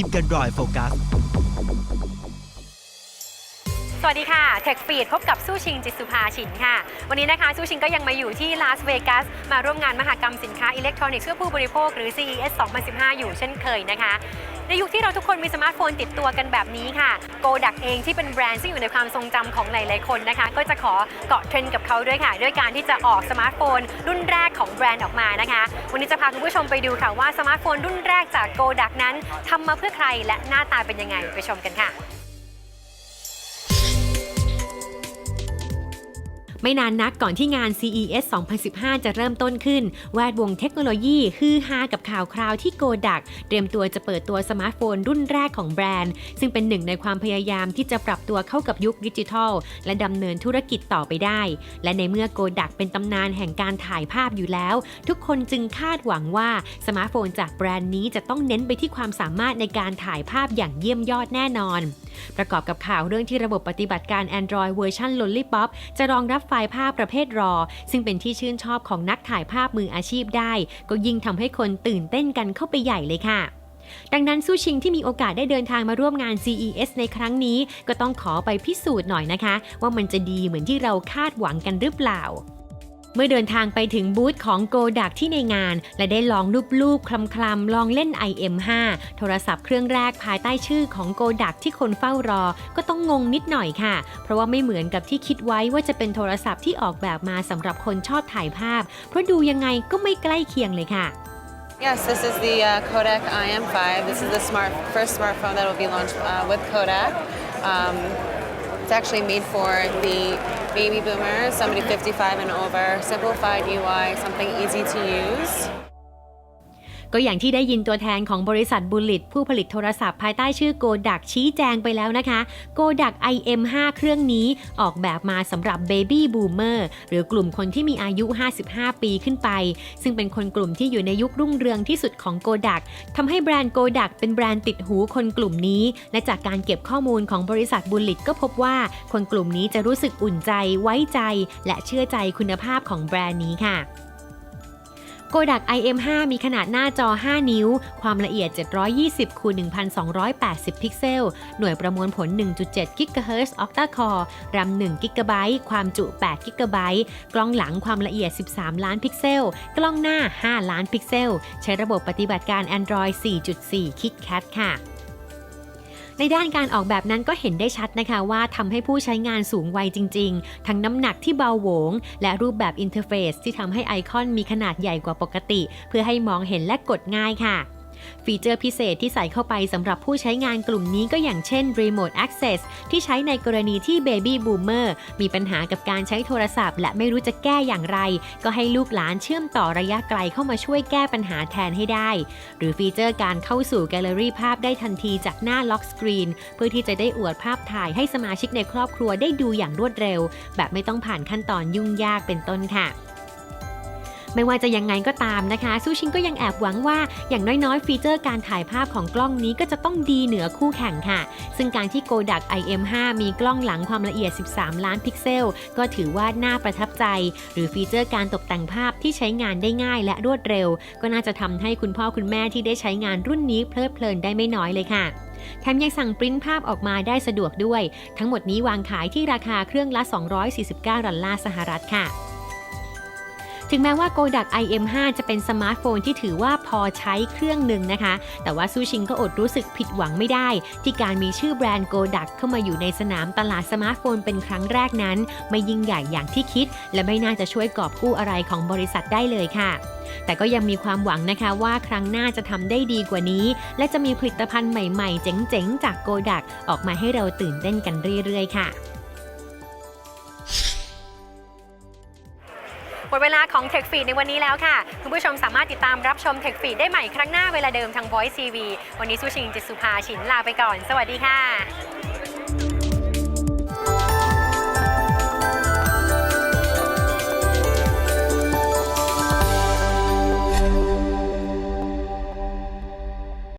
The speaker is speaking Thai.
ีมกันรอยโฟกัส สวัสดีค่ะ Tech Feed พบกับสู้ชิงจิตสุภาชินค่ะ วันนี้นะคะสู้ชิงก็ยังมาอยู่ที่ลาสเวกัสมาร่วมงานมหกรรมสินค้าอิเล็กทรอนิกส์เพื่อผู้บริโภคหรือ CES 2015 อยู่เช่นเคยนะคะ ในยุคที่เราทุกคนมีสมาร์ทโฟนติดตัวกันแบบนี้ค่ะโกดักเองที่เป็นแบรนด์ซึ่งอยู่ในความทรงจำของหลายๆคนนะคะ ก็จะขอเกาะเทรนด์กับเขาด้วยค่ะ ด้วยการที่จะออกสมาร์ทโฟน รุ่นแรกของแบรนด์ออกมานะคะ วันนี้จะพาคุณผู้ชมไปดูค่ะว่าสมาร์ทโฟนรุ่นแรกจากโกดักนั้นทำมาเพื่อใครและหน้าตาเป็นยังไงไปชมกันค่ะ ไม่นานนักก่อนที่งาน CES 2015 จะเริ่มต้นขึ้น แวดวงเทคโนโลยีฮือฮากับข่าวคราวที่โกดัก เตรียมตัวจะเปิดตัวสมาร์ทโฟนรุ่นแรกของแบรนด์ ซึ่งเป็นหนึ่งในความพยายามที่จะปรับตัวเข้ากับยุคดิจิทัล และดำเนินธุรกิจต่อไปได้ และในเมื่อโกดักเป็นตำนานแห่งการถ่ายภาพอยู่แล้ว ทุกคนจึงคาดหวังว่าสมาร์ทโฟนจากแบรนด์นี้จะต้องเน้นไปที่ความสามารถในการถ่ายภาพอย่างเยี่ยมยอดแน่นอนประกอบกับข่าวเรื่องที่ระบบปฏิบัติการ Android เวอร์ชัน Lollipop จะรองรับไฟล์ภาพประเภทรอ ซึ่งเป็นที่ชื่นชอบของนักถ่ายภาพมืออาชีพได้ ก็ยิ่งทำให้คนตื่นเต้นกันเข้าไปใหญ่เลยค่ะดังนั้นสู้ชิงที่มีโอกาสได้เดินทางมาร่วมงาน CES ในครั้งนี้ ก็ต้องขอไปพิสูจน์หน่อยนะคะ ว่ามันจะดีเหมือนที่เราคาดหวังกันหรือเปล่า เมื่อเดินทางไปถึงบูธของโกดักที่ในงาน และได้ลองรูปๆคลำๆ ลองเล่น IM5 โทรศัพท์เครื่องแรกภายใต้ชื่อของโกดักที่คนเฝ้ารอ ก็ต้องงงนิดหน่อยค่ะ เพราะว่าไม่เหมือนกับที่คิดไว้ว่าจะเป็นโทรศัพท์ที่ออกแบบมาสำหรับคนชอบถ่ายภาพ เพราะดูยังไงก็ไม่ใกล้เคียงเลยค่ะ Yes, this is the uh, Kodak IM5. This is the smart first smartphone that will be launched uh, with Kodak. Um, it's actually made for the baby boomers, somebody 55 and over. Simplified UI, something easy to use. ก็อย่างที่ได้ยินตัวแทนของบริษัทบุลิตผู้ผลิตโทรศัพท์ภายใต้ชื่อโกดักชี้แจงไปแล้วนะคะโกดัก IM5 เครื่องนี้ออกแบบมาสำหรับ Baby Boomer หรือกลุ่มคนที่มีอายุ 55 ปีขึ้นไป ซึ่งเป็นคนกลุ่มที่อยู่ในยุครุ่งเรืองที่สุดของโกดักทำให้แบรนด์โกดักเป็นแบรนด์ติดหูคนกลุ่มนี้ และจากการเก็บข้อมูลของบริษัทบุลลิตก็พบว่าคนกลุ่มนี้จะรู้สึกอุ่นใจไว้ใจ และเชื่อใจคุณภาพของแบรนด์นี้ค่ะ โกดัก IM5 มีขนาดหน้าจอ 5 นิ้ว ความละเอียด 720คูณ1280 พิกเซล หน่วยประมวลผล 1.7 GHz Octa Core รำ1 g b ความจุ 8 g b กล้องหลังความละเอียด 13 ล้านพิกเซล กล้องหน้า 5 ล้านพิกเซล ใช้ระบบปฏิบัติการ Android 4.4 KitKat ค่ะ ในด้านการออกแบบนั้นก็เห็นได้ชัดนะคะว่าทำให้ผู้ใช้งานสูงวัยจริง ๆ ทั้งน้ำหนักที่เบาโหวง และรูปแบบอินเทอร์เฟซที่ทำให้ไอคอนมีขนาดใหญ่กว่าปกติ เพื่อให้มองเห็นและกดง่ายค่ะ ฟีเจอร์พิเศษที่ใส่เข้าไปสำหรับผู้ใช้งานกลุ่มนี้ก็อย่างเช่น Remote Access ที่ใช้ในกรณีที่ Baby Boomer มีปัญหากับการใช้โทรศัพท์ และไม่รู้จะแก้อย่างไร ก็ให้ลูกหลานเชื่อมต่อระยะไกลเข้ามาช่วยแก้ปัญหาแทนให้ได้ หรือฟีเจอร์การเข้าสู่แกลเลอรี่ภาพได้ทันทีจากหน้าล็อกสกรีนเพื่อที่จะได้อวดภาพถ่ายให้สมาชิกในครอบครัวได้ดูอย่างรวดเร็ว แบบไม่ต้องผ่านขั้นตอนยุ่งยากเป็นต้นค่ะ ไม่ว่าจะยังไงก็ตามนะคะซูชิงก็ยังแอบหวังว่าอย่างน้อยๆ ฟีเจอร์การถ่ายภาพของกล้องนี้ก็จะต้องดีเหนือคู่แข่งค่ะ ซึ่งการที่โกดัก IM5 มีกล้องหลังความละเอียด 13 ล้านพิกเซล ก็ถือว่าน่าประทับใจ หรือฟีเจอร์การตกแต่งภาพที่ใช้งานได้ง่ายและรวดเร็ว ก็น่าจะทำให้คุณพ่อคุณแม่ที่ได้ใช้งานรุ่นนี้เพลิดเพลินได้ไม่น้อยเลยค่ะแถมยังสั่งปริ้นภาพออกมาได้สะดวกด้วย ทั้งหมดนี้วางขายที่ราคาเครื่องละ 249 ดอลลาร์สหรัฐค่ะ ถึงแม้ว่า Kodak IM5 จะเป็นสมาร์ทโฟนที่ถือว่าพอใช้เครื่องหนึ่งนะคะ แต่ว่าซูชิงก็อดรู้สึกผิดหวังไม่ได้ ที่การมีชื่อแบรนด์ Kodak เข้ามาอยู่ในสนามตลาดสมาร์ทโฟนเป็นครั้งแรกนั้น ไม่ยิ่งใหญ่อย่างที่คิด และไม่น่าจะช่วยกอบกู้อะไรของบริษัทได้เลยค่ะแต่ก็ยังมีความหวังนะคะว่าครั้งหน้าจะทำได้ดีกว่านี้ และจะมีผลิตภัณฑ์ใหม่ๆ เจ๋งๆ จาก Kodak ออกมาให้เราตื่นเต้นกันเรื่อยๆ ค่ะ หมดเวลาของ Tech Feed ในวันนี้แล้วค่ะ คุณผู้ชมสามารถติดตามรับชม Tech Feed ได้ใหม่ครั้งหน้าเวลาเดิมทาง Voice TV วันนี้สุชิงจิตสุภาชินลาไปก่อน สวัสดีค่ะ